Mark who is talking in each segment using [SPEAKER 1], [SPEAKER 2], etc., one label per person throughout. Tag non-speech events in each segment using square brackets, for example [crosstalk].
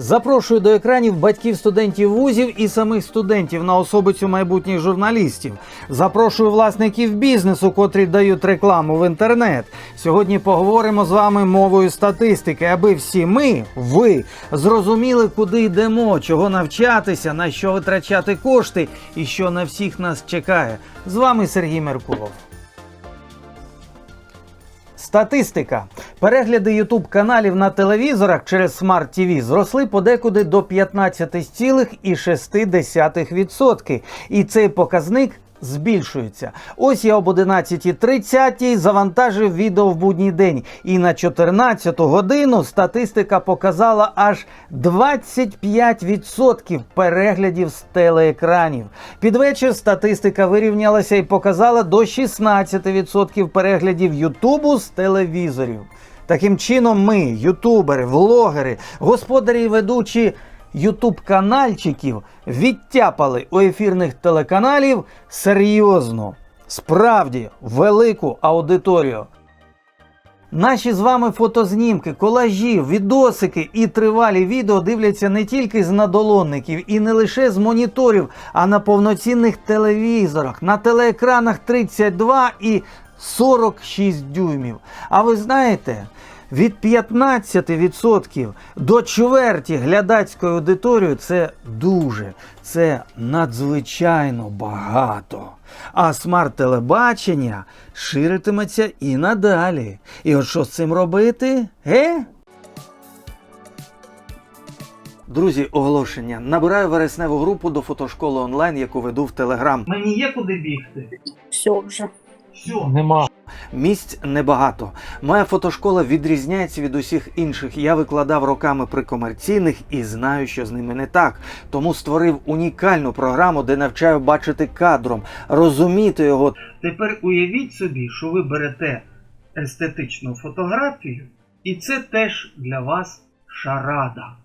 [SPEAKER 1] Запрошую до екранів батьків студентів вузів і самих студентів на особицю майбутніх журналістів. Запрошую власників бізнесу, котрі дають рекламу в інтернет. Сьогодні поговоримо з вами мовою статистики, аби всі ми, ви, зрозуміли, куди йдемо, чого навчатися, на що витрачати кошти і що на всіх нас чекає. З вами Сергій Меркулов. Статистика. Перегляди YouTube каналів на телевізорах через Smart TV зросли подекуди до 15,6%. І цей показник збільшується. Ось я об 11.30 завантажив відео в будній день. І на 14 годину статистика показала аж 25% переглядів з телеекранів. Під вечір статистика вирівнялася і показала до 16% переглядів Ютубу з телевізорів. Таким чином, ми, ютубери, влогери, господарі і ведучі ютуб канальчиків відтяпали у ефірних телеканалів серйозну, справді велику аудиторію. Наші з вами фотознімки, колажі, відосики і тривалі відео дивляться не тільки з надолонників і не лише з моніторів, а на повноцінних телевізорах, на телеекранах 32 і 46 дюймів. А ви знаєте, від 15% до чверті глядацької аудиторії це дуже, це надзвичайно багато. А смарт-телебачення ширитиметься і надалі. І от що з цим робити? Ге? Друзі, оголошення. Набираю вересневу групу до фотошколи онлайн, яку веду в Телеграм.
[SPEAKER 2] Мені є куди бігти.
[SPEAKER 3] Все вже.
[SPEAKER 2] Все.
[SPEAKER 4] Нема.
[SPEAKER 1] Місць небагато. Моя фотошкола відрізняється від усіх інших. Я викладав роками при комерційних і знаю, що з ними не так. Тому створив унікальну програму, де навчаю бачити кадром, розуміти його
[SPEAKER 2] Тепер уявіть собі, що ви берете естетичну фотографію, і це теж для вас шарада.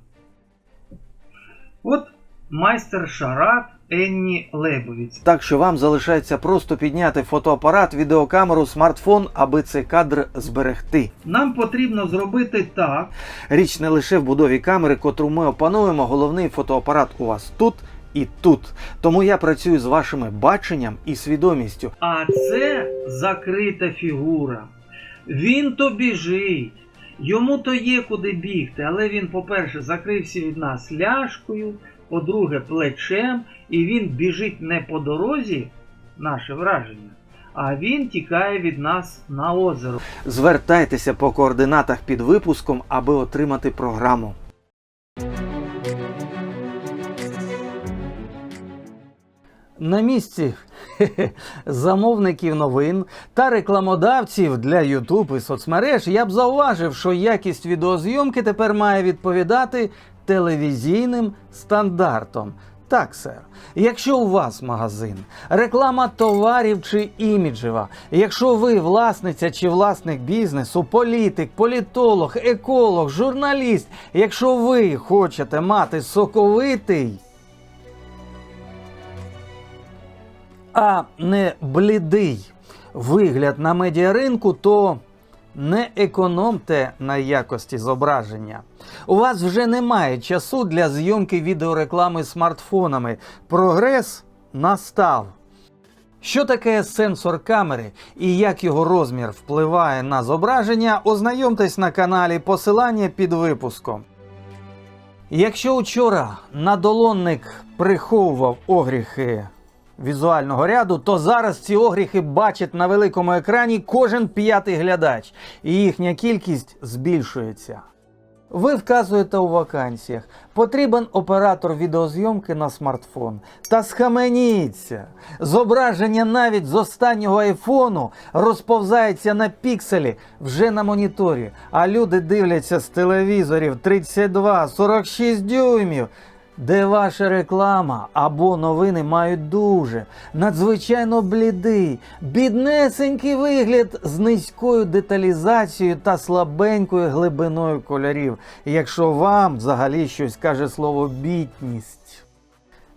[SPEAKER 2] От майстер шарад Енні Лебовіць.
[SPEAKER 1] так, що вам залишається просто підняти фотоапарат, відеокамеру, смартфон, аби цей кадр зберегти.
[SPEAKER 2] Нам потрібно зробити так,
[SPEAKER 1] Річ не лише в будові камери, котру ми опануємо. Головний фотоапарат у вас тут і тут. Тому я працюю з вашими баченням і свідомістю.
[SPEAKER 2] а це закрита фігура. Він то біжить. Йому то є куди бігти, але він, по-перше, закрився від нас ляшкою, по-друге, плечем, і він біжить не по дорозі, наше враження, а він тікає від нас на озеро.
[SPEAKER 1] Звертайтеся по координатах під випуском, аби отримати програму. На місці [laughs] замовників новин та рекламодавців для YouTube і соцмереж я б зауважив, що якість відеозйомки тепер має відповідати телевізійним стандартам. Так, сер. Якщо у вас магазин, реклама товарів чи іміджева, якщо ви власниця чи власник бізнесу, політик, політолог, еколог, журналіст, якщо ви хочете мати соковитий, а не блідий вигляд на медіаринку, то не економте на якості зображення. У вас вже немає часу для зйомки відеореклами смартфонами. Прогрес настав. Що таке сенсор камери і як його розмір впливає на зображення, ознайомтесь на каналі посилання під випуском. Якщо учора надолонник приховував огріхи візуального ряду, то зараз ці огріхи бачить на великому екрані кожен п'ятий глядач, і їхня кількість збільшується. Ви вказуєте у вакансіях, потрібен оператор відеозйомки на смартфон. Та схаменіться! Зображення навіть з останнього айфону розповзається на пікселі вже на моніторі, а люди дивляться з телевізорів 32, 46 дюймів. Де ваша реклама або новини мають дуже надзвичайно блідий, біднесенький вигляд з низькою деталізацією та слабенькою глибиною кольорів, якщо вам взагалі щось каже слово бітність.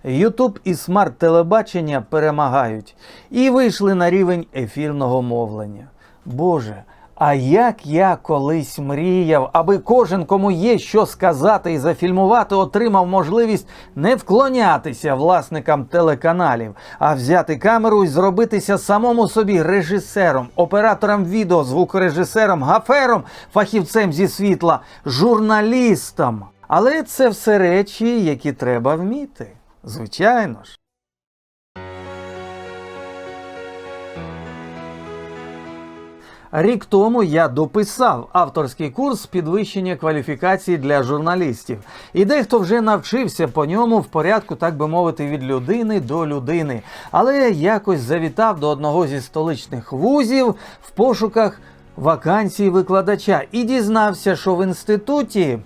[SPEAKER 1] Ютуб і смарт-телебачення перемагають і вийшли на рівень ефірного мовлення. Боже, А як я колись мріяв, аби кожен, кому є що сказати і зафільмувати, отримав можливість не вклонятися власникам телеканалів, а взяти камеру і зробитися самому собі режисером, оператором відео, звукорежисером, гафером, фахівцем зі світла, журналістом. Але це все речі, які треба вміти. Звичайно ж. Рік тому я дописав авторський курс підвищення кваліфікації для журналістів, і дехто вже навчився по ньому в порядку, так би мовити, від людини до людини. Але якось завітав до одного зі столичних вузів в пошуках вакансії викладача і дізнався, що в інституті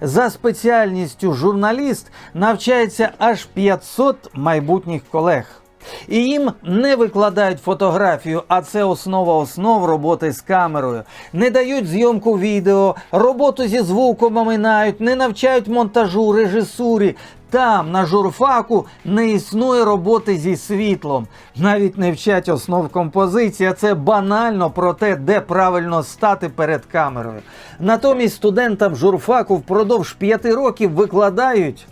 [SPEAKER 1] за спеціальністю журналіст навчається аж 500 майбутніх колег. І їм не викладають фотографію, а це основа основ роботи з камерою. Не дають зйомку відео, роботу зі звуком оминають, не навчають монтажу, режисурі. Там, на журфаку, не існує роботи зі світлом. Навіть не вчать основ композиції, а це банально про те, де правильно стати перед камерою. Натомість студентам журфаку впродовж п'яти років викладають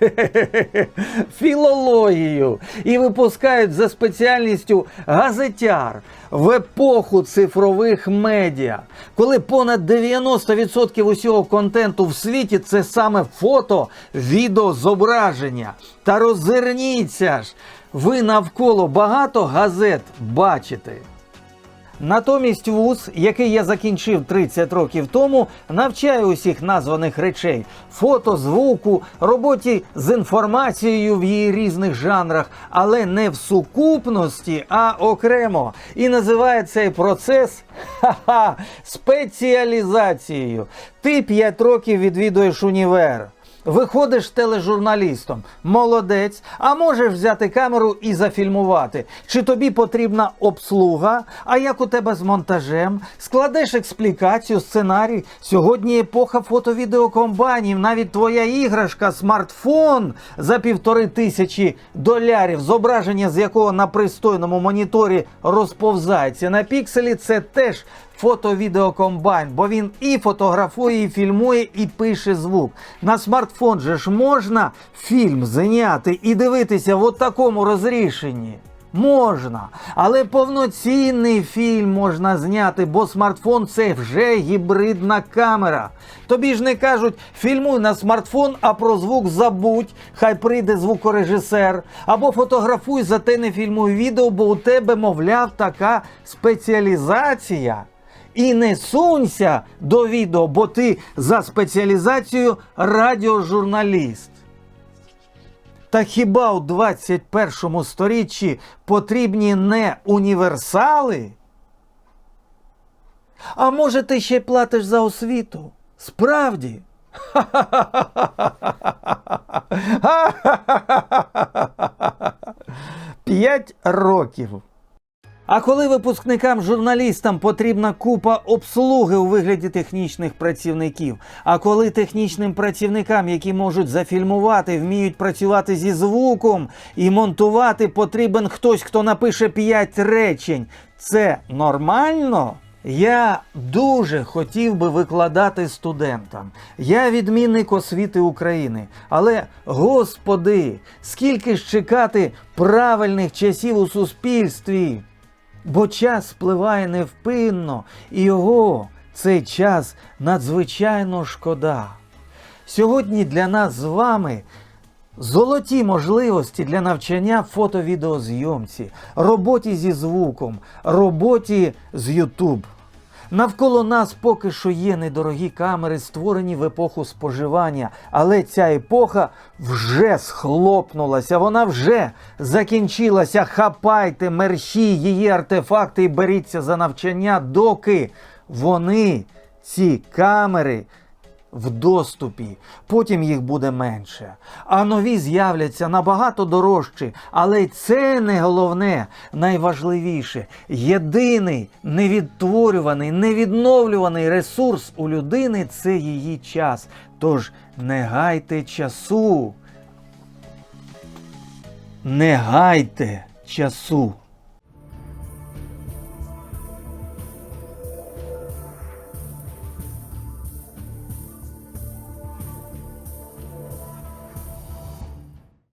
[SPEAKER 1] [laughs] філологію і випускають за спеціальністю газетяр в епоху цифрових медіа, коли понад 90% усього контенту в світі це саме фото, відео, зображення. Та роззирніться ж, ви навколо багато газет бачите. Натомість вуз, який я закінчив 30 років тому, навчає усіх названих речей: фото, звуку, роботі з інформацією в її різних жанрах, але не в сукупності, а окремо. І називає цей процес ха-ха, спеціалізацією. Ти 5 років відвідуєш універ. Виходиш тележурналістом, молодець, а можеш взяти камеру і зафільмувати. Чи тобі потрібна обслуга? А як у тебе з монтажем? Складеш експлікацію, сценарій. Сьогодні епоха фото-відеокомбанів. Навіть твоя іграшка, смартфон за півтори тисячі долярів, зображення з якого на пристойному моніторі розповзається на пікселі, це теж фото-відеокомбайн, бо він і фотографує, і фільмує, і пише звук. На смартфон же ж можна фільм зняти і дивитися в такому розрішенні. Можна, але повноцінний фільм можна зняти, бо смартфон це вже гібридна камера. Тобі ж не кажуть, фільмуй на смартфон, а про звук забудь, хай прийде звукорежисер. Або фотографуй, зате не фільмуй відео, бо у тебе, мовляв, така спеціалізація. І не сунься до відео, бо ти за спеціалізацією радіожурналіст. Та хіба у 21 сторіччі потрібні не універсали? А може ти ще й платиш за освіту? Справді? [laughs] П'ять років. А коли випускникам журналістам потрібна купа обслуги у вигляді технічних працівників, а коли технічним працівникам, які можуть зафільмувати, вміють працювати зі звуком і монтувати, потрібен хтось, хто напише 5 речень, це нормально? Я дуже хотів би викладати студентам. Я відмінник освіти України. Але, господи, скільки ж чекати правильних часів у суспільстві? Бо час спливає невпинно, і його цей час надзвичайно шкода. Сьогодні для нас з вами золоті можливості для навчання фото-відеозйомці, роботі зі звуком, роботі з YouTube. Навколо нас поки що є недорогі камери, створені в епоху споживання, але ця епоха вже схлопнулася, вона вже закінчилася. Хапайте мерщі її артефакти і беріться за навчання, доки вони, ці камери, в доступі, потім їх буде менше. А нові з'являться набагато дорожчі. Але це не головне, найважливіше. Єдиний невідтворюваний, невідновлюваний ресурс у людини це її час. Тож не гайте часу. Не гайте часу.